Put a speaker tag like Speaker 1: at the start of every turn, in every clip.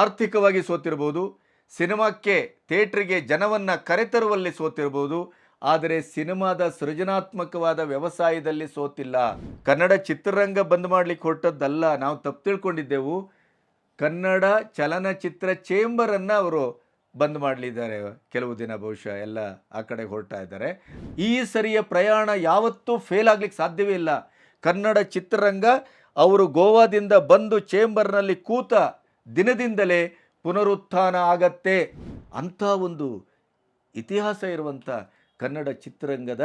Speaker 1: ಆರ್ಥಿಕವಾಗಿ ಸೋತಿರ್ಬೋದು, ಸಿನಿಮಾಕ್ಕೆ ಥಿಯೇಟ್ರಿಗೆ ಜನವನ್ನು ಕರೆತರುವಲ್ಲಿ ಸೋತಿರ್ಬೋದು, ಆದರೆ ಸಿನಿಮಾದ ಸೃಜನಾತ್ಮಕವಾದ ವ್ಯವಸಾಯದಲ್ಲಿ ಸೋತಿಲ್ಲ. ಕನ್ನಡ ಚಿತ್ರರಂಗ ಬಂದ್ ಮಾಡಲಿಕ್ಕೆ ಹೊರಟದ್ದಲ್ಲ, ನಾವು ತಪ್ಪು ತಿಳ್ಕೊಂಡಿದ್ದೆವು. ಕನ್ನಡ ಚಲನಚಿತ್ರ ಚೇಂಬರನ್ನು ಅವರು ಬಂದ್ ಮಾಡಲಿದ್ದಾರೆ. ಕೆಲವು ದಿನ ಬಹುಶಃ ಎಲ್ಲ ಆ ಕಡೆ ಹೊರಟಾ ಇದ್ದಾರೆ. ಈ ಸರಿಯ ಪ್ರಯಾಣ ಯಾವತ್ತೂ ಫೇಲ್ ಆಗ್ಲಿಕ್ಕೆ ಸಾಧ್ಯವೇ ಇಲ್ಲ. ಕನ್ನಡ ಚಿತ್ರರಂಗ ಅವರು ಗೋವಾದಿಂದ ಬಂದು ಚೇಂಬರ್ನಲ್ಲಿ ಕೂತ ದಿನದಿಂದಲೇ ಪುನರುತ್ಥಾನ ಆಗತ್ತೆ ಅಂಥ ಒಂದು ಇತಿಹಾಸ ಇರುವಂಥ ಕನ್ನಡ ಚಿತ್ರರಂಗದ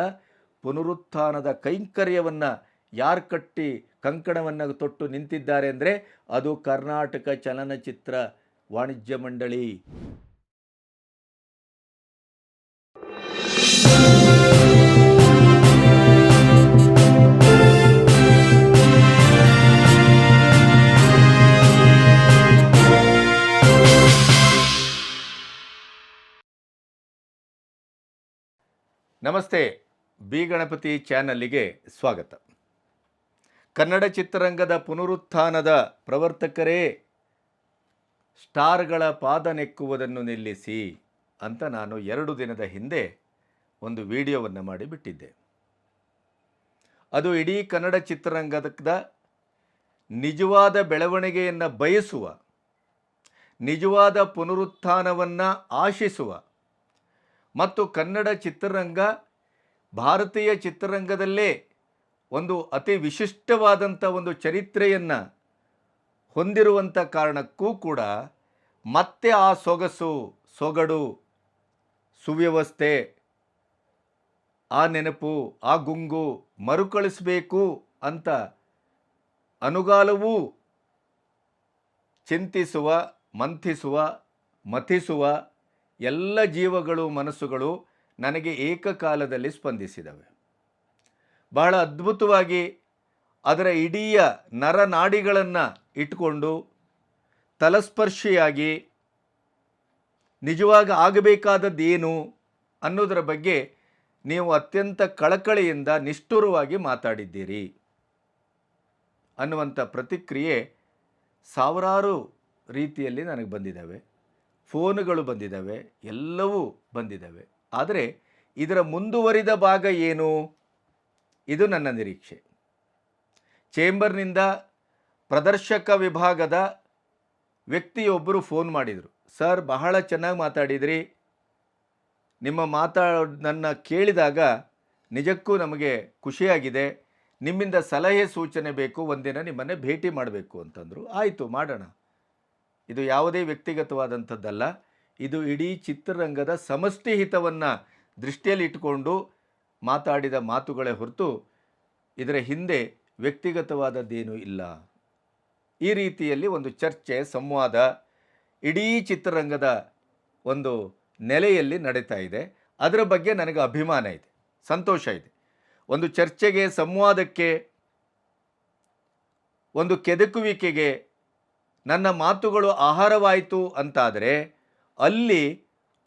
Speaker 1: ಪುನರುತ್ಥಾನದ ಕೈಂಕರ್ಯವನ್ನು ಯಾರು ಕಟ್ಟಿ ಕಂಕಣವನ್ನು ತೊಟ್ಟು ನಿಂತಿದ್ದಾರೆ ಅಂದರೆ ಅದು ಕರ್ನಾಟಕ ಚಲನಚಿತ್ರ ವಾಣಿಜ್ಯ ಮಂಡಳಿ. ನಮಸ್ತೆ, ಬಿ ಗಣಪತಿ ಚಾನಲ್ಲಿಗೆ ಸ್ವಾಗತ. ಕನ್ನಡ ಚಿತ್ರರಂಗದ ಪುನರುತ್ಥಾನದ ಪ್ರವರ್ತಕರೇ, ಸ್ಟಾರ್ಗಳ ಪಾದ ನೆಕ್ಕುವುದನ್ನು ನಿಲ್ಲಿಸಿ ಅಂತ ನಾನು ಎರಡು ದಿನದ ಹಿಂದೆ ಒಂದು ವಿಡಿಯೋವನ್ನು ಮಾಡಿಬಿಟ್ಟಿದ್ದೆ. ಅದು ಇಡೀ ಕನ್ನಡ ಚಿತ್ರರಂಗದ ನಿಜವಾದ ಬೆಳವಣಿಗೆಯನ್ನು ಬಯಸುವ, ನಿಜವಾದ ಪುನರುತ್ಥಾನವನ್ನು ಆಶಿಸುವ ಮತ್ತು ಕನ್ನಡ ಚಿತ್ರರಂಗ ಭಾರತೀಯ ಚಿತ್ರರಂಗದಲ್ಲೇ ಒಂದು ಅತಿ ವಿಶಿಷ್ಟವಾದಂಥ ಒಂದು ಚರಿತ್ರೆಯನ್ನು ಹೊಂದಿರುವಂಥ ಕಾರಣಕ್ಕೂ ಕೂಡ ಮತ್ತೆ ಆ ಸೊಗಸು, ಸೊಗಡು, ಸುವ್ಯವಸ್ಥೆ, ಆ ನೆನಪು, ಆ ಗುಂಗು ಮರುಕಳಿಸಬೇಕು ಅಂತ ಅನುಗಾಲವೂ ಚಿಂತಿಸುವ, ಮಂಥಿಸುವ, ಮಥಿಸುವ ಎಲ್ಲ ಜೀವಗಳು ಮನಸ್ಸುಗಳು ನನಗೆ ಏಕಕಾಲದಲ್ಲಿ ಸ್ಪಂದಿಸಿದವೆ. ಬಹಳ ಅದ್ಭುತವಾಗಿ ಅದರ ಇಡೀ ನರನಾಡಿಗಳನ್ನು ಇಟ್ಕೊಂಡು ತಲಸ್ಪರ್ಶಿಯಾಗಿ ನಿಜವಾಗಿ ಆಗಬೇಕಾದದ್ದೇನು ಅನ್ನೋದರ ಬಗ್ಗೆ ನೀವು ಅತ್ಯಂತ ಕಳಕಳಿಯಿಂದ ನಿಷ್ಠುರವಾಗಿ ಮಾತಾಡಿದ್ದೀರಿ ಅನ್ನುವಂಥ ಪ್ರತಿಕ್ರಿಯೆ ಸಾವಿರಾರು ರೀತಿಯಲ್ಲಿ ನನಗೆ ಬಂದಿದ್ದಾವೆ. ಫೋನುಗಳು ಬಂದಿದ್ದಾವೆ, ಎಲ್ಲವೂ ಬಂದಿದ್ದಾವೆ. ಆದರೆ ಇದರ ಮುಂದುವರಿದ ಭಾಗ ಏನು? ಇದು ನನ್ನ ನಿರೀಕ್ಷೆ. ಚೇಂಬರ್ನಿಂದ ಪ್ರದರ್ಶಕ ವಿಭಾಗದ ವ್ಯಕ್ತಿಯೊಬ್ಬರು ಫೋನ್ ಮಾಡಿದರು. ಸರ್, ಬಹಳ ಚೆನ್ನಾಗಿ ಮಾತಾಡಿದ್ರಿ. ನಿಮ್ಮ ಮಾತಾಡೋದನ್ನು ಕೇಳಿದಾಗ ನಿಜಕ್ಕೂ ನಮಗೆ ಖುಷಿಯಾಗಿದೆ. ನಿಮ್ಮಿಂದ ಸಲಹೆ ಸೂಚನೆ ಬೇಕು, ಒಂದಿನ ನಿಮ್ಮನ್ನೇ ಭೇಟಿ ಮಾಡಬೇಕು ಅಂತಂದರು. ಆಯಿತು, ಮಾಡೋಣ. ಇದು ಯಾವುದೇ ವ್ಯಕ್ತಿಗತವಾದಂಥದ್ದಲ್ಲ. ಇದು ಇಡೀ ಚಿತ್ರರಂಗದ ಸಮಷ್ಟಿ ಹಿತವನ್ನು ದೃಷ್ಟಿಯಲ್ಲಿ ಇಟ್ಟುಕೊಂಡು ಮಾತಾಡಿದ ಮಾತುಗಳೇ ಹೊರತು ಇದರ ಹಿಂದೆ ವ್ಯಕ್ತಿಗತವಾದದ್ದೇನೂ ಇಲ್ಲ. ಈ ರೀತಿಯಲ್ಲಿ ಒಂದು ಚರ್ಚೆ, ಸಂವಾದ ಇಡೀ ಚಿತ್ರರಂಗದ ಒಂದು ನೆಲೆಯಲ್ಲಿ ನಡೀತಾ ಇದೆ. ಅದರ ಬಗ್ಗೆ ನನಗೆ ಅಭಿಮಾನ ಇದೆ, ಸಂತೋಷ ಇದೆ. ಒಂದು ಚರ್ಚೆಗೆ, ಸಂವಾದಕ್ಕೆ, ಒಂದು ಕೆದಕುವಿಕೆಗೆ ನನ್ನ ಮಾತುಗಳು ಆಹಾರವಾಯಿತು ಅಂತಾದರೆ ಅಲ್ಲಿ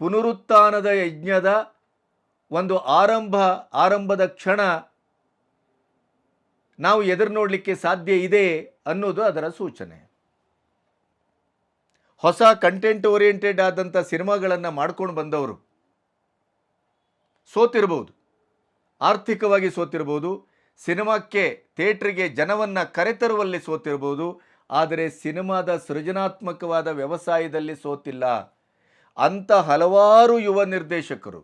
Speaker 1: ಪುನರುತ್ಥಾನದ ಯಜ್ಞದ ಒಂದು ಆರಂಭ, ಆರಂಭದ ಕ್ಷಣ ನಾವು ಎದುರು ನೋಡಲಿಕ್ಕೆ ಸಾಧ್ಯ ಇದೆ ಅನ್ನೋದು ಅದರ ಸೂಚನೆ. ಹೊಸ ಕಂಟೆಂಟ್ ಓರಿಯೆಂಟೆಡ್ ಆದಂಥ ಸಿನಿಮಾಗಳನ್ನು ಮಾಡ್ಕೊಂಡು ಬಂದವರು ಸೋತಿರ್ಬೋದು. ಆರ್ಥಿಕವಾಗಿ ಸೋತಿರ್ಬೋದು. ಸಿನಿಮಾಕ್ಕೆ ಥಿಯೇಟ್ರಿಗೆ ಜನವನ್ನು ಕರೆತರುವಲ್ಲಿ ಸೋತಿರ್ಬೋದು. ಆದರೆ ಸಿನಿಮಾದ ಸೃಜನಾತ್ಮಕವಾದ ವ್ಯವಸಾಯದಲ್ಲಿ ಸೋತಿಲ್ಲ. ಅಂತ ಹಲವಾರು ಯುವ ನಿರ್ದೇಶಕರು,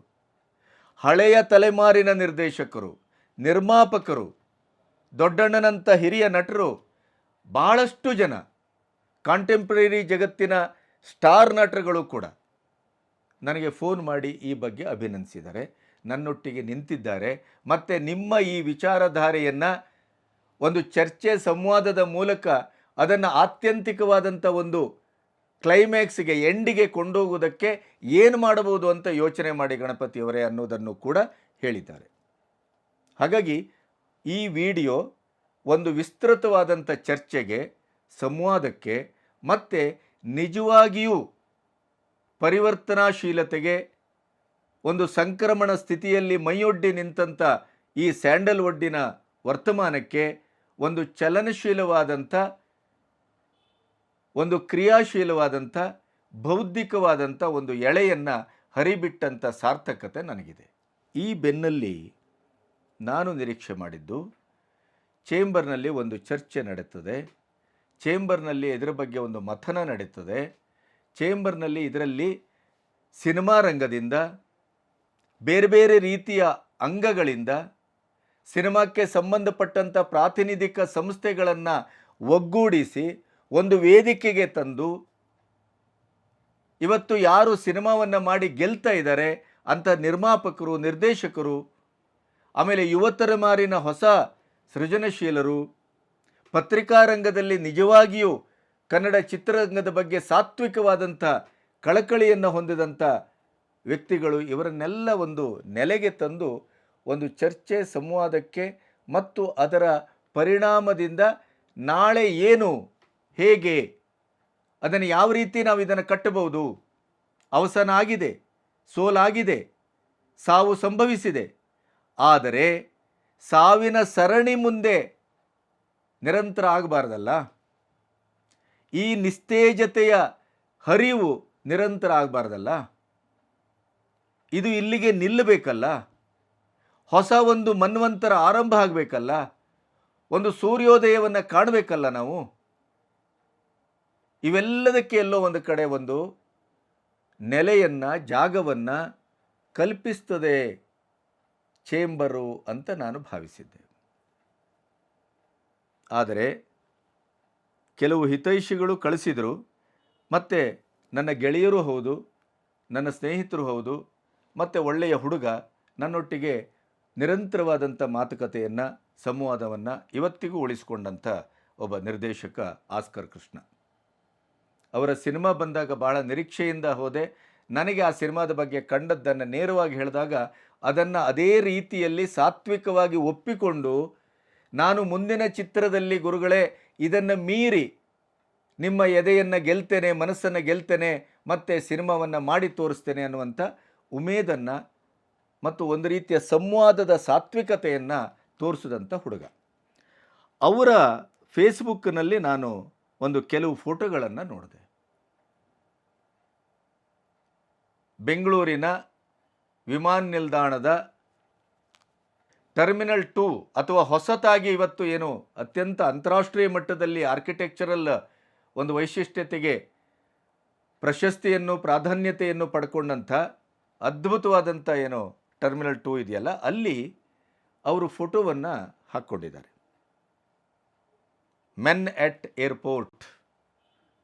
Speaker 1: ಹಳೆಯ ತಲೆಮಾರಿನ ನಿರ್ದೇಶಕರು, ನಿರ್ಮಾಪಕರು ದೊಡ್ಡಣ್ಣನಂಥ ಹಿರಿಯ ನಟರು ಭಾಳಷ್ಟು ಜನ ಕಾಂಟೆಂಪ್ರರಿ ಜಗತ್ತಿನ ಸ್ಟಾರ್ ನಟರುಗಳು ಕೂಡ ನನಗೆ ಫೋನ್ ಮಾಡಿ ಈ ಬಗ್ಗೆ ಅಭಿನಂದಿಸಿದ್ದಾರೆ. ನನ್ನೊಟ್ಟಿಗೆ ನಿಂತಿದ್ದಾರೆ. ಮತ್ತು ನಿಮ್ಮ ಈ ವಿಚಾರಧಾರೆಯನ್ನು ಒಂದು ಚರ್ಚೆ, ಸಂವಾದದ ಮೂಲಕ ಅದನ್ನು ಆತ್ಯಂತಿಕವಾದಂಥ ಒಂದು ಕ್ಲೈಮ್ಯಾಕ್ಸಿಗೆ, ಎಂಡಿಗೆ ಕೊಂಡೋಗುವುದಕ್ಕೆ ಏನು ಮಾಡಬಹುದು ಅಂತ ಯೋಚನೆ ಮಾಡಿ ಗಣಪತಿಯವರೇ ಅನ್ನೋದನ್ನು ಕೂಡ ಹೇಳಿದ್ದಾರೆ. ಹಾಗಾಗಿ ಈ ವಿಡಿಯೋ ಒಂದು ವಿಸ್ತೃತವಾದಂಥ ಚರ್ಚೆಗೆ, ಸಂವಾದಕ್ಕೆ ಮತ್ತು ನಿಜವಾಗಿಯೂ ಪರಿವರ್ತನಾಶೀಲತೆಗೆ, ಒಂದು ಸಂಕ್ರಮಣ ಸ್ಥಿತಿಯಲ್ಲಿ ಮೈಯೊಡ್ಡಿ ನಿಂತಂಥ ಈ ಸ್ಯಾಂಡಲ್ವುಡ್ಡಿನ ವರ್ತಮಾನಕ್ಕೆ ಒಂದು ಚಲನಶೀಲವಾದಂಥ ಒಂದು ಕ್ರಿಯಾಶೀಲವಾದಂಥ, ಬೌದ್ಧಿಕವಾದಂಥ ಒಂದು ಎಳೆಯನ್ನು ಹರಿಬಿಟ್ಟಂಥ ಸಾರ್ಥಕತೆ ನನಗಿದೆ. ಈ ಬೆನ್ನಲ್ಲಿ ನಾನು ನಿರೀಕ್ಷೆ ಮಾಡಿದ್ದು, ಚೇಂಬರ್ನಲ್ಲಿ ಒಂದು ಚರ್ಚೆ ನಡೆಯುತ್ತದೆ ಚೇಂಬರ್ನಲ್ಲಿ ಇದರ ಬಗ್ಗೆ ಒಂದು ಮಥನ ನಡೀತದೆ, ಚೇಂಬರ್ನಲ್ಲಿ ಇದರಲ್ಲಿ ಸಿನಿಮಾ ರಂಗದಿಂದ, ಬೇರೆ ಬೇರೆ ರೀತಿಯ ಅಂಗಗಳಿಂದ, ಸಿನಿಮಾಕ್ಕೆ ಸಂಬಂಧಪಟ್ಟಂಥ ಪ್ರಾತಿನಿಧಿಕ ಸಂಸ್ಥೆಗಳನ್ನು ಒಗ್ಗೂಡಿಸಿ ಒಂದು ವೇದಿಕೆಗೆ ತಂದು ಇವತ್ತು ಯಾರು ಸಿನಿಮಾವನ್ನು ಮಾಡಿ ಗೆಲ್ತಾ ಇದ್ದಾರೆ ಅಂಥ ನಿರ್ಮಾಪಕರು, ನಿರ್ದೇಶಕರು, ಆಮೇಲೆ ಯುವತರ ಮಾರಿನ ಹೊಸ ಸೃಜನಶೀಲರು, ಪತ್ರಿಕಾರಂಗದಲ್ಲಿ ನಿಜವಾಗಿಯೂ ಕನ್ನಡ ಚಿತ್ರರಂಗದ ಬಗ್ಗೆ ಸಾತ್ವಿಕವಾದಂಥ ಕಳಕಳಿಯನ್ನು ಹೊಂದಿದಂಥ ವ್ಯಕ್ತಿಗಳು ಇವರನ್ನೆಲ್ಲ ಒಂದು ನೆಲೆಗೆ ತಂದು ಒಂದು ಚರ್ಚೆ, ಸಂವಾದಕ್ಕೆ ಮತ್ತು ಅದರ ಪರಿಣಾಮದಿಂದ ನಾಳೆ ಏನು ಹೇಗೆ? ಅದನ್ನು ಯಾವ ರೀತಿ ನಾವು ಇದನ್ನು ಕಟ್ಟಬಹುದು? ಅವಸಾನ ಆಗಿದೆ ಸೋಲಾಗಿದೆ, ಸಾವು ಸಂಭವಿಸಿದೆ. ಆದರೆ ಸಾವಿನ ಸರಣಿ ಮುಂದೆ ನಿರಂತರ ಆಗಬಾರ್ದಲ್ಲ? ಈ ನಿಸ್ತೇಜತೆಯ ಹರಿವು ನಿರಂತರ ಆಗಬಾರ್ದಲ್ಲ? ಇದು ಇಲ್ಲಿಗೆ ನಿಲ್ಲಬೇಕಲ್ಲ? ಹೊಸ ಒಂದು ಮನ್ವಂತರ ಆರಂಭ ಆಗಬೇಕಲ್ಲ? ಒಂದು ಸೂರ್ಯೋದಯವನ್ನು ಕಾಣಬೇಕಲ್ಲ ನಾವು? ಇವೆಲ್ಲದಕ್ಕೆ ಎಲ್ಲೋ ಒಂದು ಕಡೆ ಒಂದು ನೆಲೆಯನ್ನು, ಜಾಗವನ್ನು ಕಲ್ಪಿಸ್ತದೆ ಚೇಂಬರು ಅಂತ ನಾನು ಭಾವಿಸಿದ್ದೆ. ಆದರೆ ಕೆಲವು ಹಿತೈಷಿಗಳು ಕಳಿಸಿದರು, ಮತ್ತು ನನ್ನ ಗೆಳೆಯರು ಹೌದು, ನನ್ನ ಸ್ನೇಹಿತರು ಹೌದು, ಮತ್ತು ಒಳ್ಳೆಯ ಹುಡುಗ ನನ್ನೊಟ್ಟಿಗೆ ನಿರಂತರವಾದಂಥ ಮಾತುಕತೆಯನ್ನು, ಸಂವಾದವನ್ನು ಇವತ್ತಿಗೂ ಉಳಿಸಿಕೊಂಡಂಥ ಒಬ್ಬ ನಿರ್ದೇಶಕ ಆಸ್ಕರ್ ಕೃಷ್ಣ. ಅವರ ಸಿನಿಮಾ ಬಂದಾಗ ಭಾಳ ನಿರೀಕ್ಷೆಯಿಂದ ಹೋದೆ. ನನಗೆ ಆ ಸಿನಿಮಾದ ಬಗ್ಗೆ ಕಂಡದ್ದನ್ನು ನೇರವಾಗಿ ಹೇಳಿದಾಗ ಅದನ್ನು ಅದೇ ರೀತಿಯಲ್ಲಿ ಸಾತ್ವಿಕವಾಗಿ ಒಪ್ಪಿಕೊಂಡು ನಾನು ಮುಂದಿನ ಚಿತ್ರದಲ್ಲಿ ಗುರುಗಳೇ ಇದನ್ನು ಮೀರಿ ನಿಮ್ಮ ಎದೆಯನ್ನು ಗೆಲ್ತೇನೆ, ಮನಸ್ಸನ್ನು ಗೆಲ್ತೇನೆ, ಮತ್ತು ಸಿನಿಮಾವನ್ನು ಮಾಡಿ ತೋರಿಸ್ತೇನೆ ಅನ್ನುವಂಥ ಉಮೇದನ್ನು ಮತ್ತು ಒಂದು ರೀತಿಯ ಸಂವಾದದ ಸಾತ್ವಿಕತೆಯನ್ನು ತೋರಿಸಿದಂಥ ಹುಡುಗ. ಅವರ ಫೇಸ್ಬುಕ್ನಲ್ಲಿ ನಾನು ಒಂದು ಕೆಲವು ಫೋಟೋಗಳನ್ನು ನೋಡಿದೆ. ಬೆಂಗಳೂರಿನ ವಿಮಾನ ನಿಲ್ದಾಣದ ಟರ್ಮಿನಲ್ ಟೂ ಅಥವಾ ಹೊಸತಾಗಿ ಇವತ್ತು ಏನು ಅತ್ಯಂತ ಅಂತಾರಾಷ್ಟ್ರೀಯ ಮಟ್ಟದಲ್ಲಿ ಆರ್ಕಿಟೆಕ್ಚರಲ್ ಒಂದು ವೈಶಿಷ್ಟ್ಯತೆಗೆ ಪ್ರಶಸ್ತಿಯನ್ನು, ಪ್ರಾಧಾನ್ಯತೆಯನ್ನು ಪಡ್ಕೊಂಡಂಥ ಅದ್ಭುತವಾದಂಥ ಏನು ಟರ್ಮಿನಲ್ ಟೂ ಇದೆಯಲ್ಲ, ಅಲ್ಲಿ ಅವರು ಫೋಟೋವನ್ನು ಹಾಕ್ಕೊಂಡಿದ್ದಾರೆ. Men at airport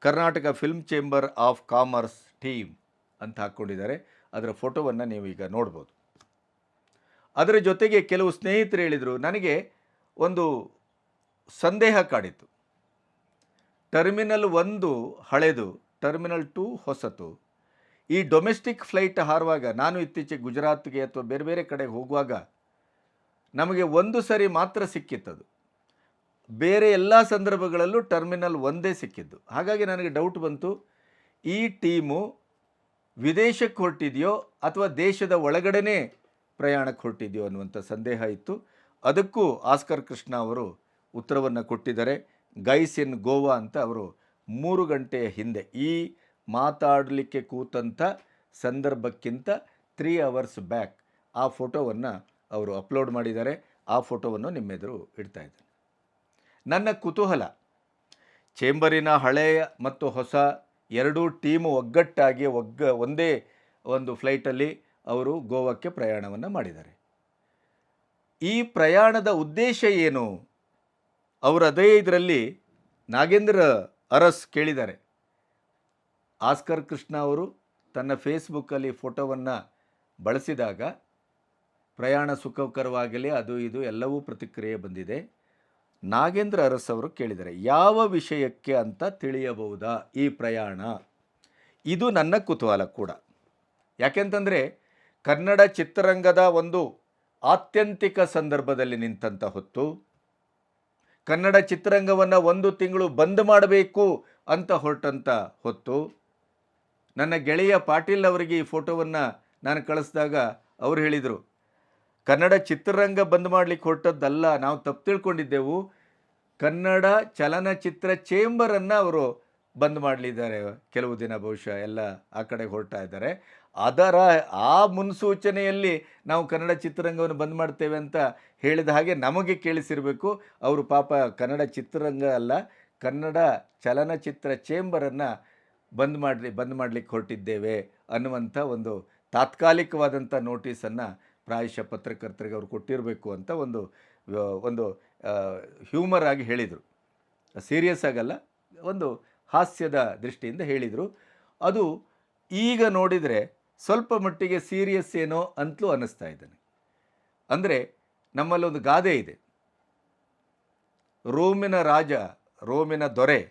Speaker 1: Karnataka film chamber of commerce team ಅಂತ ಹಾಕ್ಕೊಂಡಿದ್ದಾರೆ. ಅದರ ಫೋಟೋವನ್ನು ನೀವು ಈಗ ನೋಡ್ಬೋದು. ಅದರ ಜೊತೆಗೆ ಕೆಲವು ಸ್ನೇಹಿತರು ಹೇಳಿದರು, ನನಗೆ ಒಂದು ಸಂದೇಹ ಕಾಡಿತ್ತು. ಟರ್ಮಿನಲ್ ಒಂದು ಹಳೆದು ಟರ್ಮಿನಲ್ ಟು ಹೊಸತು. ಈ ಡೊಮೆಸ್ಟಿಕ್ ಫ್ಲೈಟ್ ಹಾರುವಾಗ ನಾನು ಇತ್ತೀಚೆಗೆ ಗುಜರಾತ್ಗೆ ಅಥವಾ ಬೇರೆ ಬೇರೆ ಕಡೆಗೆ ಹೋಗುವಾಗ ನಮಗೆ ಒಂದು ಸರಿ ಮಾತ್ರ ಸಿಕ್ಕಿತ್ತದು. ಬೇರೆ ಎಲ್ಲ ಸಂದರ್ಭಗಳಲ್ಲೂ ಟರ್ಮಿನಲ್ ಒಂದೇ ಸಿಕ್ಕಿದ್ದು. ಹಾಗಾಗಿ ನನಗೆ ಡೌಟ್ ಬಂತು. ಈ ಟೀಮು ವಿದೇಶಕ್ಕೆ ಹೊರಟಿದೆಯೋ ಅಥವಾ ದೇಶದ ಒಳಗಡೆನೇ ಪ್ರಯಾಣಕ್ಕೆ ಹೊರಟಿದೆಯೋ ಅನ್ನುವಂಥ ಸಂದೇಹ ಇತ್ತು. ಅದಕ್ಕೂ ಆಸ್ಕರ್ ಕೃಷ್ಣ ಅವರು ಉತ್ತರವನ್ನು ಕೊಟ್ಟಿದ್ದಾರೆ. ಗೈಸ್ ಇನ್ ಗೋವಾ ಅಂತ ಅವರು ಮೂರು ಗಂಟೆಯ ಹಿಂದೆ ಈ ಮಾತಾಡಲಿಕ್ಕೆ ಕೂತಂಥ ಸಂದರ್ಭಕ್ಕಿಂತ ತ್ರೀ ಅವರ್ಸ್ ಬ್ಯಾಕ್ ಆ ಫೋಟೋವನ್ನು ಅವರು ಅಪ್ಲೋಡ್ ಮಾಡಿದ್ದಾರೆ. ಆ ಫೋಟೋವನ್ನು ನಿಮ್ಮೆದುರು ಇಡ್ತಾ ಇದ್ದೇನೆ. ನನ್ನ ಕುತೂಹಲ. ಚೇಂಬರಿನ ಹಳೆಯ ಮತ್ತು ಹೊಸ ಎರಡೂ ಟೀಮು ಒಗ್ಗಟ್ಟಾಗಿ ಒಗ್ಗ, ಒಂದೇ ಒಂದು ಫ್ಲೈಟಲ್ಲಿ ಅವರು ಗೋವಾಕ್ಕೆ ಪ್ರಯಾಣವನ್ನು ಮಾಡಿದ್ದಾರೆ. ಈ ಪ್ರಯಾಣದ ಉದ್ದೇಶ ಏನು? ಅವರದೇ ಇದರಲ್ಲಿ ನಾಗೇಂದ್ರ ಅರಸ್ ಕೇಳಿದ್ದಾರೆ. ಆಸ್ಕರ್ ಕೃಷ್ಣ ಅವರು ತನ್ನ ಫೇಸ್ಬುಕ್ಕಲ್ಲಿ ಫೋಟೋವನ್ನು ಬಳಸಿದಾಗ ಪ್ರಯಾಣ ಸುಖಕರವಾಗಲಿ ಅದು ಇದು ಎಲ್ಲವೂ ಪ್ರತಿಕ್ರಿಯೆ ಬಂದಿದೆ. ನಾಗೇಂದ್ರ ಅರಸ್ ಅವರು ಯಾವ ವಿಷಯಕ್ಕೆ ಅಂತ ತಿಳಿಯಬಹುದಾ ಈ ಪ್ರಯಾಣ? ಇದು ನನ್ನ ಕುತೂಹಲ ಕೂಡ. ಯಾಕೆಂತಂದರೆ, ಕನ್ನಡ ಚಿತ್ರರಂಗದ ಒಂದು ಆತ್ಯಂತಿಕ ಸಂದರ್ಭದಲ್ಲಿ ನಿಂತಂಥ ಹೊತ್ತು, ಕನ್ನಡ ಚಿತ್ರರಂಗವನ್ನು ಒಂದು ತಿಂಗಳು ಬಂದ್ ಮಾಡಬೇಕು ಅಂತ ಹೊರಟಂಥ ಹೊತ್ತು, ನನ್ನ ಗೆಳೆಯ ಪಾಟೀಲ್ ಅವರಿಗೆ ಈ ಫೋಟೋವನ್ನು ನಾನು ಕಳಿಸಿದಾಗ ಅವರು ಹೇಳಿದರು, ಕನ್ನಡ ಚಿತ್ರರಂಗ ಬಂದ್ ಮಾಡಲಿಕ್ಕೆ ಹೊರಟದ್ದಲ್ಲ, ನಾವು ತಪ್ಪು ತಿಳ್ಕೊಂಡಿದ್ದೆವು ಕನ್ನಡ ಚಲನಚಿತ್ರ ಚೇಂಬರನ್ನು ಅವರು ಬಂದ್ ಮಾಡಲಿದ್ದಾರೆ. ಕೆಲವು ದಿನ ಬಹುಶಃ ಎಲ್ಲ ಆ ಕಡೆ ಹೊರಟಾ ಇದ್ದಾರೆ. ಅದರ ಆ ಮುನ್ಸೂಚನೆಯಲ್ಲಿ ನಾವು ಕನ್ನಡ ಚಿತ್ರರಂಗವನ್ನು ಬಂದ್ ಮಾಡ್ತೇವೆ ಅಂತ ಹೇಳಿದ ಹಾಗೆ ನಮಗೆ ಕೇಳಿಸಿರಬೇಕು. ಅವರು ಪಾಪ ಕನ್ನಡ ಚಿತ್ರರಂಗ ಅಲ್ಲ, ಕನ್ನಡ ಚಲನಚಿತ್ರ ಚೇಂಬರನ್ನು ಬಂದ್ ಮಾಡಲಿ, ಬಂದ್ ಮಾಡಲಿಕ್ಕೆ ಹೊರಟಿದ್ದೇವೆ ಅನ್ನುವಂಥ ಒಂದು ತಾತ್ಕಾಲಿಕವಾದಂಥ ನೋಟಿಸನ್ನು ಪ್ರಾಯಶಃ ಪತ್ರಕರ್ತರಿಗೆ ಅವರು ಕೊಟ್ಟಿರಬೇಕು ಅಂತ ಒಂದು ಒಂದು ಹ್ಯೂಮರ್ ಆಗಿ ಹೇಳಿದರು. ಸೀರಿಯಸ್ ಆಗಲ್ಲ, ಒಂದು ಹಾಸ್ಯದ ದೃಷ್ಟಿಯಿಂದ ಹೇಳಿದರು. ಅದು ಈಗ ನೋಡಿದರೆ ಸ್ವಲ್ಪ ಮಟ್ಟಿಗೆ ಸೀರಿಯಸ್ ಏನೋ ಅಂತಲೂ ಅನ್ನಿಸ್ತಾ ಇದ್ದಾನೆ. ಅಂದರೆ ನಮ್ಮಲ್ಲೊಂದು ಗಾದೆ ಇದೆ. ರೋಮಿನ ರಾಜ, ರೋಮಿನ ದೊರೆ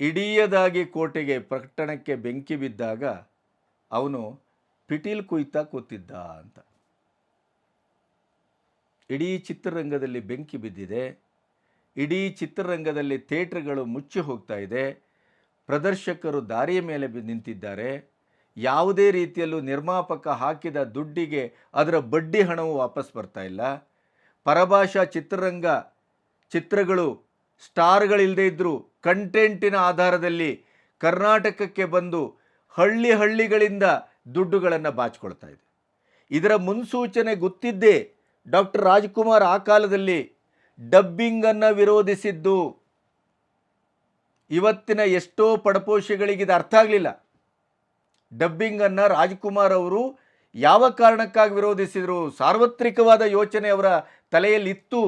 Speaker 1: ಇಡಿಯದಾಗಿ ಕೋಟೆಗೆ ಪಟ್ಟಣಕ್ಕೆ ಬೆಂಕಿ ಬಿದ್ದಾಗ ಅವನು ಪಿಟೀಲ್ ಕುಯ್ತಾ ಕೂತಿದ್ದ ಅಂತ. ಇಡೀ ಚಿತ್ರರಂಗದಲ್ಲಿ ಬೆಂಕಿ ಬಿದ್ದಿದೆ. ಇಡೀ ಚಿತ್ರರಂಗದಲ್ಲಿ ಥಿಯೇಟ್ರ್ಗಳು ಮುಚ್ಚಿ ಹೋಗ್ತಾ ಇದೆ. ಪ್ರದರ್ಶಕರು ದಾರಿಯ ಮೇಲೆ ನಿಂತಿದ್ದಾರೆ. ಯಾವುದೇ ರೀತಿಯಲ್ಲೂ ನಿರ್ಮಾಪಕ ಹಾಕಿದ ದುಡ್ಡಿಗೆ ಅದರ ಬಡ್ಡಿ ಹಣವು ವಾಪಸ್ ಬರ್ತಾ ಇಲ್ಲ. ಪರಭಾಷಾ ಚಿತ್ರರಂಗ ಚಿತ್ರಗಳು ಸ್ಟಾರ್ಗಳಿಲ್ಲದೆ ಇದ್ದರೂ ಕಂಟೆಂಟಿನ ಆಧಾರದಲ್ಲಿ ಕರ್ನಾಟಕಕ್ಕೆ ಬಂದು ಹಳ್ಳಿ ಹಳ್ಳಿಗಳಿಂದ ದುಡ್ಡುಗಳನ್ನು ಬಾಚಿಕೊಳ್ತಾ ಇದೆ. ಇದರ ಮುನ್ಸೂಚನೆ ಗೊತ್ತಿದ್ದೇ ಡಾಕ್ಟರ್ ರಾಜ್ಕುಮಾರ್ ಆ ಕಾಲದಲ್ಲಿ ಡಬ್ಬಿಂಗನ್ನು ವಿರೋಧಿಸಿದ್ದು ಇವತ್ತಿನ ಎಷ್ಟೋ ಪಡಪೋಷಿಗಳಿಗೆ ಇದು ಅರ್ಥ ಆಗಲಿಲ್ಲ. ಡಬ್ಬಿಂಗನ್ನು ರಾಜ್ಕುಮಾರ್ ಅವರು ಯಾವ ಕಾರಣಕ್ಕಾಗಿ ವಿರೋಧಿಸಿದರು? ಸಾರ್ವತ್ರಿಕವಾದ ಯೋಚನೆ ಅವರ ತಲೆಯಲ್ಲಿತ್ತು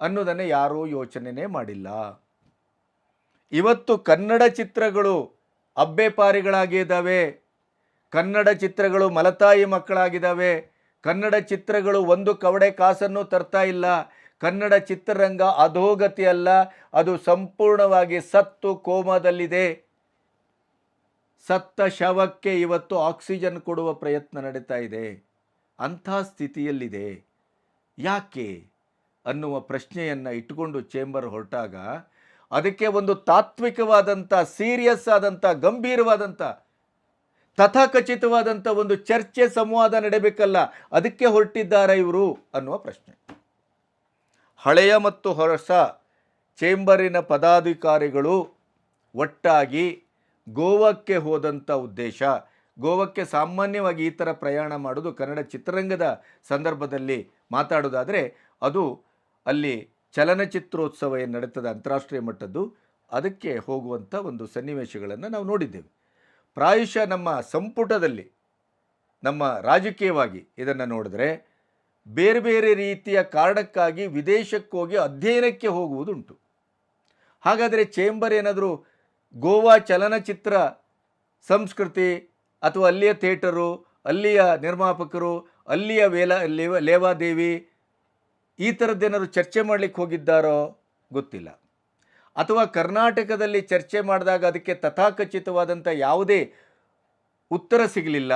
Speaker 1: ಅನ್ನೋದನ್ನು ಯಾರೂ ಯೋಚನೆನೇ ಮಾಡಿಲ್ಲ. ಇವತ್ತು ಕನ್ನಡ ಚಿತ್ರಗಳು ಅಬ್ಬೆಪಾರಿಗಳಾಗಿದ್ದಾವೆ, ಕನ್ನಡ ಚಿತ್ರಗಳು ಮಲತಾಯಿ ಮಕ್ಕಳಾಗಿದ್ದಾವೆ ಕನ್ನಡ ಚಿತ್ರಗಳು ಒಂದು ಕವಡೆ ಕಾಸನ್ನು ತರ್ತಾ ಇಲ್ಲ. ಕನ್ನಡ ಚಿತ್ರರಂಗ ಅಧೋಗತಿ ಅಲ್ಲ. ಅದು ಸಂಪೂರ್ಣವಾಗಿ ಸತ್ತು ಕೋಮದಲ್ಲಿದೆ. ಸತ್ತ ಶವಕ್ಕೆ ಇವತ್ತು ಆಕ್ಸಿಜನ್ ಕೊಡುವ ಪ್ರಯತ್ನ ನಡೀತಾ ಇದೆ. ಅಂಥ ಸ್ಥಿತಿಯಲ್ಲಿದೆ. ಯಾಕೆ? ಅನ್ನುವ ಪ್ರಶ್ನೆಯನ್ನು ಇಟ್ಟುಕೊಂಡು ಚೇಂಬರ್ ಹೊರಟಾಗ, ಅದಕ್ಕೆ ಒಂದು ತಾತ್ವಿಕವಾದಂಥ, ಸೀರಿಯಸ್ ಆದಂಥ, ಗಂಭೀರವಾದಂಥ ತಥಾಕಚಿತವಾದಂಥ ಒಂದು ಚರ್ಚೆ ಸಂವಾದ ನಡೆಯಬೇಕಲ್ಲ ಅದಕ್ಕೆ ಹೊರಟಿದ್ದಾರೆ ಇವರು ಅನ್ನುವ ಪ್ರಶ್ನೆ. ಹಳೆಯ ಮತ್ತು ಹೊಸ ಚೇಂಬರಿನ ಪದಾಧಿಕಾರಿಗಳು ಒಟ್ಟಾಗಿ ಗೋವಾಕ್ಕೆ ಹೋದಂಥ ಉದ್ದೇಶ, ಗೋವಾಕ್ಕೆ ಸಾಮಾನ್ಯವಾಗಿ ಈ ಥರ ಪ್ರಯಾಣ ಮಾಡೋದು ಕನ್ನಡ ಚಿತ್ರರಂಗದ ಸಂದರ್ಭದಲ್ಲಿ ಮಾತಾಡೋದಾದರೆ ಅದು ಅಲ್ಲಿ ಚಲನಚಿತ್ರೋತ್ಸವ ಏನು ನಡೀತದೆ ಅಂತಾರಾಷ್ಟ್ರೀಯ ಮಟ್ಟದ್ದು, ಅದಕ್ಕೆ ಹೋಗುವಂಥ ಒಂದು ಸನ್ನಿವೇಶಗಳನ್ನು ನಾವು ನೋಡಿದ್ದೇವೆ. ಪ್ರಾಯಶಃ ನಮ್ಮ ಸಂಪುಟದಲ್ಲಿ, ನಮ್ಮ ರಾಜಕೀಯವಾಗಿ ಇದನ್ನು ನೋಡಿದ್ರೆ ಬೇರೆ ಬೇರೆ ರೀತಿಯ ಕಾರಣಕ್ಕಾಗಿ ವಿದೇಶಕ್ಕೋಗಿ ಅಧ್ಯಯನಕ್ಕೆ ಹೋಗುವುದುಂಟು. ಹಾಗಾದರೆ ಚೇಂಬರ್ ಏನಾದರೂ ಗೋವಾ ಚಲನಚಿತ್ರ ಸಂಸ್ಕೃತಿ ಅಥವಾ ಅಲ್ಲಿಯ ಥಿಯೇಟರು, ಅಲ್ಲಿಯ ನಿರ್ಮಾಪಕರು, ಅಲ್ಲಿಯ ವೇಲ, ಲೇವ, ಲೇವಾದೇವಿ ಈ ಥರದ್ದೇನಾದ್ರು ಚರ್ಚೆ ಮಾಡಲಿಕ್ಕೆ ಹೋಗಿದ್ದಾರೋ ಗೊತ್ತಿಲ್ಲ. ಅಥವಾ ಕರ್ನಾಟಕದಲ್ಲಿ ಚರ್ಚೆ ಮಾಡಿದಾಗ ಅದಕ್ಕೆ ತಥಾಕಚಿತವಾದಂಥ ಯಾವುದೇ ಉತ್ತರ ಸಿಗಲಿಲ್ಲ,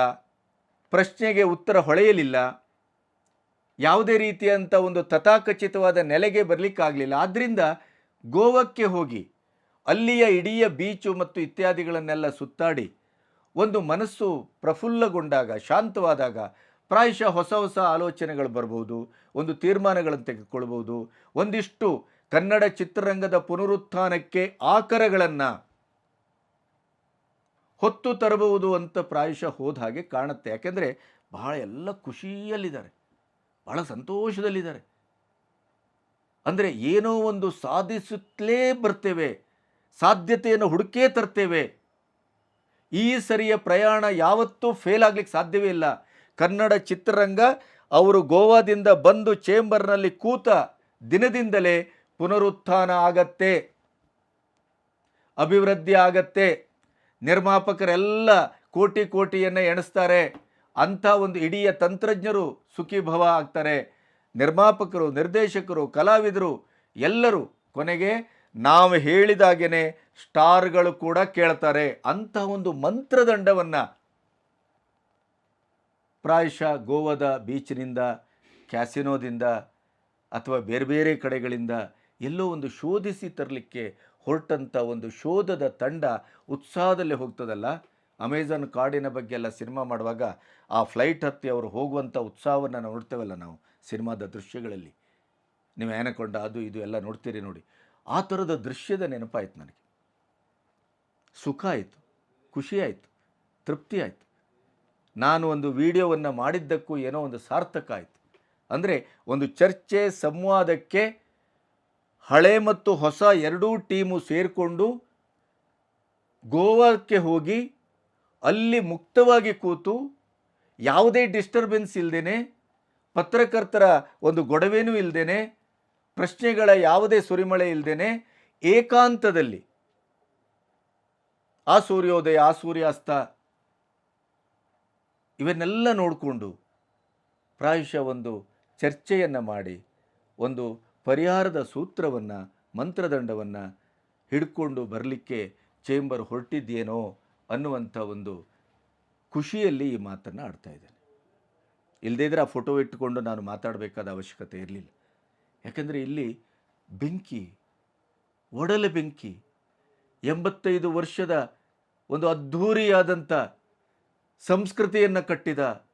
Speaker 1: ಪ್ರಶ್ನೆಗೆ ಉತ್ತರ ಹೊಳೆಯಲಿಲ್ಲ, ಯಾವುದೇ ರೀತಿಯಂಥ ಒಂದು ತಥಾಕಚಿತವಾದ ನೆಲೆಗೆ ಬರಲಿಕ್ಕಾಗಲಿಲ್ಲ. ಆದ್ದರಿಂದ ಗೋವಾಕ್ಕೆ ಹೋಗಿ, ಅಲ್ಲಿಯ ಇಡೀ ಬೀಚು ಮತ್ತು ಇತ್ಯಾದಿಗಳನ್ನೆಲ್ಲ ಸುತ್ತಾಡಿ, ಒಂದು ಮನಸ್ಸು ಪ್ರಫುಲ್ಲಗೊಂಡಾಗ, ಶಾಂತವಾದಾಗ ಪ್ರಾಯಶಃ ಹೊಸ ಹೊಸ ಆಲೋಚನೆಗಳು ಬರ್ಬೋದು, ಒಂದು ತೀರ್ಮಾನಗಳನ್ನು ತೆಗೆದುಕೊಳ್ಬೋದು, ಒಂದಿಷ್ಟು ಕನ್ನಡ ಚಿತ್ರರಂಗದ ಪುನರುತ್ಥಾನಕ್ಕೆ ಆಕರಗಳನ್ನು ಹೊತ್ತು ತರಬಹುದು ಅಂತ ಪ್ರಾಯಶಃ ಹೋದ ಹಾಗೆ ಕಾಣುತ್ತೆ. ಯಾಕೆಂದರೆ ಬಹಳ ಎಲ್ಲ ಖುಷಿಯಲ್ಲಿದ್ದಾರೆ. ಬಹಳ ಸಂತೋಷದಲ್ಲಿದ್ದಾರೆ. ಅಂದರೆ ಏನೋ ಒಂದು ಸಾಧಿಸುತ್ತಲೇ ಬರ್ತೇವೆ, ಸಾಧ್ಯತೆಯನ್ನು ಹುಡುಕೇ ತರ್ತೇವೆ. ಈ ಸರಿಯ ಪ್ರಯಾಣ ಯಾವತ್ತೂ ಫೇಲ್ ಆಗಲಿಕ್ಕೆ ಸಾಧ್ಯವೇ ಇಲ್ಲ. ಕನ್ನಡ ಚಿತ್ರರಂಗ ಅವರು ಗೋವಾದಿಂದ ಬಂದು ಚೇಂಬರ್ನಲ್ಲಿ ಕೂತ ದಿನದಿಂದಲೇ ಪುನರುತ್ಥಾನ ಆಗತ್ತೆ, ಅಭಿವೃದ್ಧಿ ಆಗತ್ತೆ, ನಿರ್ಮಾಪಕರೆಲ್ಲ ಕೋಟಿ ಕೋಟಿಯನ್ನು ಎಣಿಸ್ತಾರೆ, ಅಂಥ ಒಂದು ಇಡೀ ತಂತ್ರಜ್ಞರು ಸುಖೀಭವ ಆಗ್ತಾರೆ. ನಿರ್ಮಾಪಕರು, ನಿರ್ದೇಶಕರು, ಕಲಾವಿದರು, ಎಲ್ಲರೂ ಕೊನೆಗೆ ನಾವು ಹೇಳಿದಾಗೇನೆ ಸ್ಟಾರ್ಗಳು ಕೂಡ ಕೇಳ್ತಾರೆ. ಅಂಥ ಒಂದು ಮಂತ್ರದಂಡವನ್ನು ಪ್ರಾಯಶಃ ಗೋವಾದ ಬೀಚ್ನಿಂದ, ಕ್ಯಾಸಿನೋದಿಂದ ಅಥವಾ ಬೇರೆ ಬೇರೆ ಕಡೆಗಳಿಂದ ಎಲ್ಲೋ ಒಂದು ಶೋಧಿಸಿ ತರಲಿಕ್ಕೆ ಹೊರಟಂಥ ಒಂದು ಶೋಧದ ತಂಡ ಉತ್ಸಾಹದಲ್ಲಿ ಹೋಗ್ತದಲ್ಲ? ಅಮೆಝಾನ್ ಕಾಡಿನ ಬಗ್ಗೆ ಎಲ್ಲ ಸಿನಿಮಾ ಮಾಡುವಾಗ ಆ ಫ್ಲೈಟ್ ಹತ್ತಿ ಅವರು ಹೋಗುವಂಥ ಉತ್ಸಾಹವನ್ನು ನಾವು ನೋಡ್ತೇವಲ್ಲ ನಾವು ಸಿನಿಮಾದ ದೃಶ್ಯಗಳಲ್ಲಿ. ನೀವು ಏನಕೊಂಡ ಅದು ಇದು ಎಲ್ಲ ನೋಡ್ತೀರಿ ನೋಡಿ. ಆ ಥರದ ದೃಶ್ಯದ ನೆನಪಾಯಿತು ನನಗೆ. ಸುಖ ಆಯಿತು, ಖುಷಿ ಆಯಿತು, ತೃಪ್ತಿ ಆಯಿತು. ನಾನು ಒಂದು ವಿಡಿಯೋವನ್ನು ಮಾಡಿದ್ದಕ್ಕೂ ಏನೋ ಒಂದು ಸಾರ್ಥಕ ಆಯಿತು. ಅಂದರೆ ಒಂದು ಚರ್ಚೆ, ಸಂವಾದಕ್ಕೆ ಹಳೆ ಮತ್ತು ಹೊಸ ಎರಡೂ ಟೀಮು ಸೇರಿಕೊಂಡು ಗೋವಾಕ್ಕೆ ಹೋಗಿ ಅಲ್ಲಿ ಮುಕ್ತವಾಗಿ ಕೂತು ಯಾವುದೇ ಡಿಸ್ಟರ್ಬೆನ್ಸ್ ಇಲ್ಲದೇ ಪತ್ರಕರ್ತರ ಒಂದು ಗೊಡವೆನೂ ಇಲ್ಲದೇ ಪ್ರಶ್ನೆಗಳ ಯಾವುದೇ ಸುರಿಮಳೆ ಇಲ್ಲದೇ ಏಕಾಂತದಲ್ಲಿ ಆ ಸೂರ್ಯೋದಯ, ಆ ಸೂರ್ಯಾಸ್ತ ಇವನ್ನೆಲ್ಲ ನೋಡಿಕೊಂಡು ಪ್ರಾಯಶಃ ಒಂದು ಚರ್ಚೆಯನ್ನು ಮಾಡಿ, ಒಂದು ಪರಿಹಾರದ ಸೂತ್ರವನ್ನು, ಮಂತ್ರದಂಡವನ್ನು ಹಿಡ್ಕೊಂಡು ಬರಲಿಕ್ಕೆ ಚೇಂಬರ್ ಹೊರಟಿದ್ದೇನೋ ಅನ್ನುವಂಥ ಒಂದು ಖುಷಿಯಲ್ಲಿ ಈ ಮಾತನ್ನು ಆಡ್ತಾ ಇದ್ದೇನೆ. ಇಲ್ಲದೇ ಇದ್ರೆ ಆ ಫೋಟೋ ಇಟ್ಟುಕೊಂಡು ನಾನು ಮಾತಾಡಬೇಕಾದ ಅವಶ್ಯಕತೆ ಇರಲಿಲ್ಲ. ಯಾಕಂದರೆ ಇಲ್ಲಿ ಬೆಂಕಿ, ಒಡಲೆ ಬೆಂಕಿ, ಎಂಬತ್ತೈದು ವರ್ಷದ ಒಂದು ಅದ್ಧೂರಿಯಾದಂಥ ಸಂಸ್ಕೃತಿಯನ್ನು ಕಟ್ಟಿದ,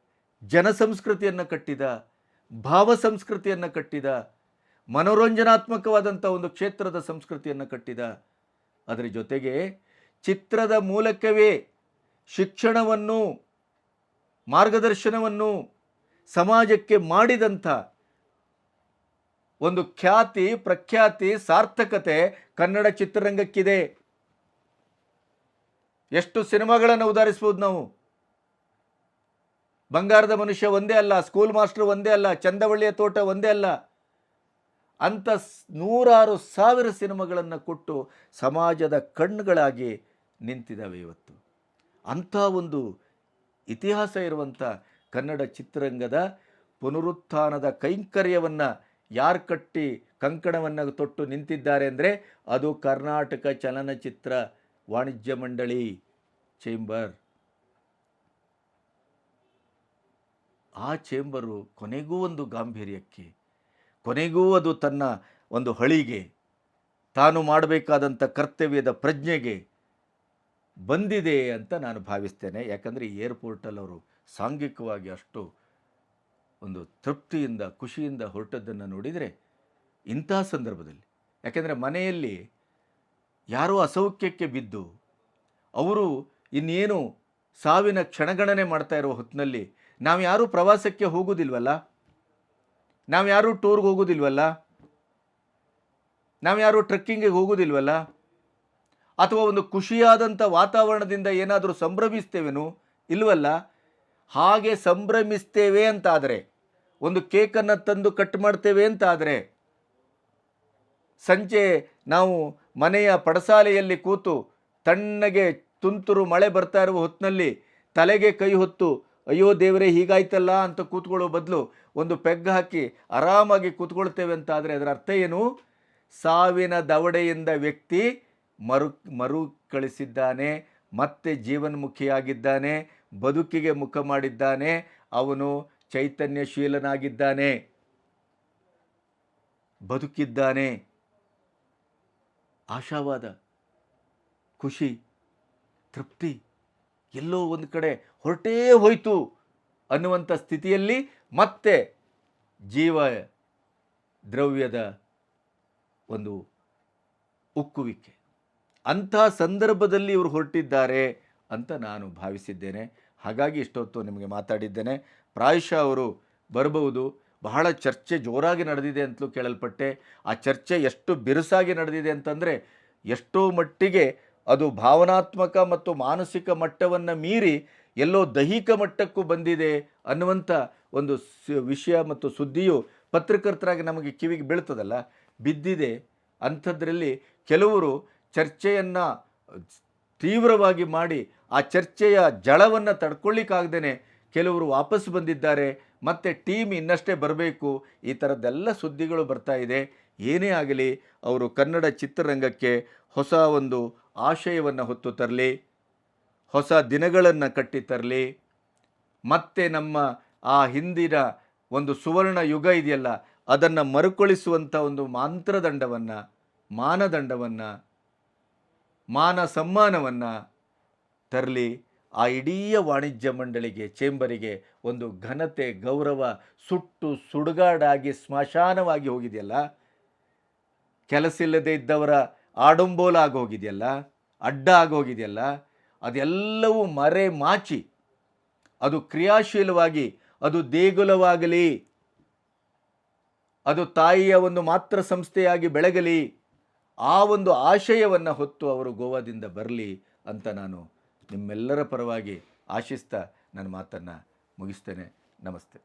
Speaker 1: ಜನ ಸಂಸ್ಕೃತಿಯನ್ನು ಕಟ್ಟಿದ, ಭಾವ ಸಂಸ್ಕೃತಿಯನ್ನು ಕಟ್ಟಿದ ಮನೋರಂಜನಾತ್ಮಕವಾದಂಥ ಒಂದು ಕ್ಷೇತ್ರದ ಸಂಸ್ಕೃತಿಯನ್ನು ಕಟ್ಟಿದ. ಅದರ ಜೊತೆಗೆ ಚಿತ್ರದ ಮೂಲಕವೇ ಶಿಕ್ಷಣವನ್ನು, ಮಾರ್ಗದರ್ಶನವನ್ನು ಸಮಾಜಕ್ಕೆ ಮಾಡಿದಂಥ ಒಂದು ಖ್ಯಾತಿ, ಪ್ರಖ್ಯಾತಿ, ಸಾರ್ಥಕತೆ ಕನ್ನಡ ಚಿತ್ರರಂಗಕ್ಕಿದೆ. ಎಷ್ಟು ಸಿನಿಮಾಗಳನ್ನು ಉದಾಹರಿಸ್ಬೋದು ನಾವು. ಬಂಗಾರದ ಮನುಷ್ಯ ಒಂದೇ ಅಲ್ಲ ಸ್ಕೂಲ್ ಮಾಸ್ಟರ್ ಒಂದೇ ಅಲ್ಲ, ಚಂದವಳ್ಳಿಯ ತೋಟ ಒಂದೇ ಅಲ್ಲ. ಅಂಥ ನೂರಾರು ಸಾವಿರ ಸಿನಿಮಾಗಳನ್ನು ಕೊಟ್ಟು ಸಮಾಜದ ಕಣ್ಣುಗಳಾಗಿ ನಿಂತಿದ್ದಾವೆ ಇವತ್ತು. ಅಂಥ ಒಂದು ಇತಿಹಾಸ ಇರುವಂಥ ಕನ್ನಡ ಚಿತ್ರರಂಗದ ಪುನರುತ್ಥಾನದ ಕೈಂಕರ್ಯವನ್ನು ಯಾರು ಕಟ್ಟಿ ಕಂಕಣವನ್ನು ತೊಟ್ಟು ನಿಂತಿದ್ದಾರೆ ಅಂದರೆ ಅದು ಕರ್ನಾಟಕ ಚಲನಚಿತ್ರ ವಾಣಿಜ್ಯ ಮಂಡಳಿ ಚೇಂಬರ್. ಆ ಚೇಂಬರು ಕೊನೆಗೂ ಒಂದು ಗಾಂಭೀರ್ಯಕ್ಕೆ ಕೊನೆಗೂ ಅದು ತನ್ನ ಒಂದು ಹಳಿಗೆ, ತಾನು ಮಾಡಬೇಕಾದಂಥ ಕರ್ತವ್ಯದ ಪ್ರಜ್ಞೆಗೆ ಬಂದಿದೆ ಅಂತ ನಾನು ಭಾವಿಸ್ತೇನೆ. ಯಾಕಂದರೆ ಏರ್ಪೋರ್ಟಲ್ಲಿ ಅವರು ಸಾಂಘಿಕವಾಗಿ ಅಷ್ಟು ಒಂದು ತೃಪ್ತಿಯಿಂದ, ಖುಷಿಯಿಂದ ಹೊರಟದ್ದನ್ನು ನೋಡಿದರೆ ಇಂಥ ಸಂದರ್ಭದಲ್ಲಿ. ಯಾಕೆಂದರೆ ಮನೆಯಲ್ಲಿ ಯಾರೋ ಅಸೌಖ್ಯಕ್ಕೆ ಬಿದ್ದು, ಅವರು ಇನ್ನೇನು ಸಾವಿನ ಕ್ಷಣಗಣನೆ ಮಾಡ್ತಾ ಇರೋ ಹೊತ್ತಿನಲ್ಲಿ ನಾವು ಯಾರೂ ಪ್ರವಾಸಕ್ಕೆ ಹೋಗೋದಿಲ್ವಲ್ಲ? ನಾವು ಯಾರೂ ಟೂರ್ಗೆ ಹೋಗೋದಿಲ್ವಲ್ಲ? ನಾವು ಯಾರೂ ಟ್ರೆಕ್ಕಿಂಗಿಗೆ ಹೋಗೋದಿಲ್ವಲ್ಲ? ಅಥವಾ ಒಂದು ಖುಷಿಯಾದಂಥ ವಾತಾವರಣದಿಂದ ಏನಾದರೂ ಸಂಭ್ರಮಿಸ್ತೇವೇನು? ಇಲ್ವಲ್ಲ? ಹಾಗೆ ಸಂಭ್ರಮಿಸ್ತೇವೆ ಅಂತಾದರೆ, ಒಂದು ಕೇಕನ್ನು ತಂದು ಕಟ್ ಮಾಡ್ತೇವೆ ಅಂತಾದರೆ, ಸಂಜೆ ನಾವು ಮನೆಯ ಪಡಸಾಲೆಯಲ್ಲಿ ಕೂತು ತಣ್ಣಗೆ ತುಂತುರು ಮಳೆ ಬರ್ತಾ ಇರುವ ಹೊತ್ತಿನಲ್ಲಿ ತಲೆಗೆ ಕೈ ಹೊತ್ತು ಅಯ್ಯೋ ದೇವರೇ, ಹೀಗಾಯ್ತಲ್ಲ ಅಂತ ಕೂತ್ಕೊಳ್ಳೋ ಬದಲು ಒಂದು ಪೆಗ್ ಹಾಕಿ ಆರಾಮಾಗಿ ಕೂತ್ಕೊಳ್ತೇವೆ ಅಂತ ಆದರೆ ಅದರ ಅರ್ಥ ಏನು? ಸಾವಿನ ದವಡೆಯಿಂದ ವ್ಯಕ್ತಿ ಮರು ಮರು ಕಳಿಸಿದ್ದಾನೆ ಮತ್ತೆ ಜೀವನ್ಮುಖಿಯಾಗಿದ್ದಾನೆ, ಬದುಕಿಗೆ ಮುಖ ಮಾಡಿದ್ದಾನೆ, ಅವನು ಚೈತನ್ಯಶೀಲನಾಗಿದ್ದಾನೆ, ಬದುಕಿದ್ದಾನೆ. ಆಶಾವಾದ, ಖುಷಿ, ತೃಪ್ತಿ. ಎಲ್ಲೋ ಒಂದು ಕಡೆ ಹೊರಟೇ ಹೋಯಿತು ಅನ್ನುವಂಥ ಸ್ಥಿತಿಯಲ್ಲಿ ಮತ್ತೆ ಜೀವ ದ್ರವ್ಯದ ಒಂದು ಉಕ್ಕುವಿಕೆ. ಅಂಥ ಸಂದರ್ಭದಲ್ಲಿ ಇವರು ಹೊರಟಿದ್ದಾರೆ ಅಂತ ನಾನು ಭಾವಿಸಿದ್ದೇನೆ. ಹಾಗಾಗಿ ಇಷ್ಟೊತ್ತು ನಿಮಗೆ ಮಾತಾಡಿದ್ದೇನೆ. ಪ್ರಾಯಶಃ ಅವರು ಬರಬಹುದು. ಬಹಳ ಚರ್ಚೆ ಜೋರಾಗಿ ನಡೆದಿದೆ ಅಂತಲೂ ಕೇಳಲ್ಪಟ್ಟೆ. ಆ ಚರ್ಚೆ ಎಷ್ಟು ಬಿರುಸಾಗಿ ನಡೆದಿದೆ ಅಂತಂದರೆ ಎಷ್ಟೋ ಮಟ್ಟಿಗೆ ಅದು ಭಾವನಾತ್ಮಕ ಮತ್ತು ಮಾನಸಿಕ ಮಟ್ಟವನ್ನು ಮೀರಿ ಎಲ್ಲೋ ದೈಹಿಕ ಮಟ್ಟಕ್ಕೂ ಬಂದಿದೆ ಅನ್ನುವಂಥ ಒಂದು ವಿಷಯ ಮತ್ತು ಸುದ್ದಿಯು ಪತ್ರಕರ್ತರಾಗಿ ನಮಗೆ ಕಿವಿಗೆ ಬೀಳ್ತದಲ್ಲ? ಬಿದ್ದಿದೆ. ಅಂಥದ್ರಲ್ಲಿ ಕೆಲವರು ಚರ್ಚೆಯನ್ನು ತೀವ್ರವಾಗಿ ಮಾಡಿ ಆ ಚರ್ಚೆಯ ಜಳವನ್ನು ತಡ್ಕೊಳ್ಳಿಕ್ಕಾಗ್ದೇ ಕೆಲವರು ವಾಪಸ್ ಬಂದಿದ್ದಾರೆ. ಮತ್ತು ಟೀಮ್ ಇನ್ನಷ್ಟೇ ಬರಬೇಕು. ಈ ಥರದ್ದೆಲ್ಲ ಸುದ್ದಿಗಳು ಬರ್ತಾ ಇದೆ. ಏನೇ ಆಗಲಿ, ಅವರು ಕನ್ನಡ ಚಿತ್ರರಂಗಕ್ಕೆ ಹೊಸ ಒಂದು ಆಶಯವನ್ನು ಹೊತ್ತು ತರಲಿ, ಹೊಸ ದಿನಗಳನ್ನು ಕಟ್ಟಿ ತರಲಿ. ಮತ್ತೆ ನಮ್ಮ ಆ ಹಿಂದಿನ ಒಂದು ಸುವರ್ಣ ಯುಗ ಇದೆಯಲ್ಲ, ಅದನ್ನು ಮರುಕಳಿಸುವಂಥ ಒಂದು ಮಾಂತ್ರದಂಡವನ್ನು, ಮಾನದಂಡವನ್ನು, ಮಾನ ಸಮ್ಮಾನವನ್ನು ತರಲಿ. ಆ ಇಡೀ ವಾಣಿಜ್ಯ ಮಂಡಳಿಗೆ, ಚೇಂಬರಿಗೆ ಒಂದು ಘನತೆ, ಗೌರವ, ಸುಟ್ಟು, ಸುಡುಗಾಡಾಗಿ, ಸ್ಮಶಾನವಾಗಿ ಹೋಗಿದೆಯಲ್ಲ. ಕೆಲಸ ಇಲ್ಲದೆ ಇದ್ದವರ ಆಡಂಬೋಲ ಆಗೋಗಿದೆಯಲ್ಲ ಅಡ್ಡ ಆಗೋಗಿದೆಯಲ್ಲ ಅದೆಲ್ಲವೂ ಮರೆ ಮಾಚಿ. ಅದು ಕ್ರಿಯಾಶೀಲವಾಗಿ, ಅದು ದೇಗುಲವಾಗಲಿ, ಅದು ತಾಯಿಯ ಒಂದು ಮಾತ್ರ ಸಂಸ್ಥೆಯಾಗಿ ಬೆಳಗಲಿ, ಆ ಒಂದು ಆಶಯವನ್ನು ಹೊತ್ತು ಅವರು ಗೋವಾದಿಂದ ಬರಲಿ ಅಂತ ನಾನು ನಿಮ್ಮೆಲ್ಲರ ಪರವಾಗಿ ಆಶಿಸ್ತಾ ನನ್ನ ಮಾತನ್ನು ಮುಗಿಸ್ತೇನೆ. ನಮಸ್ತೆ.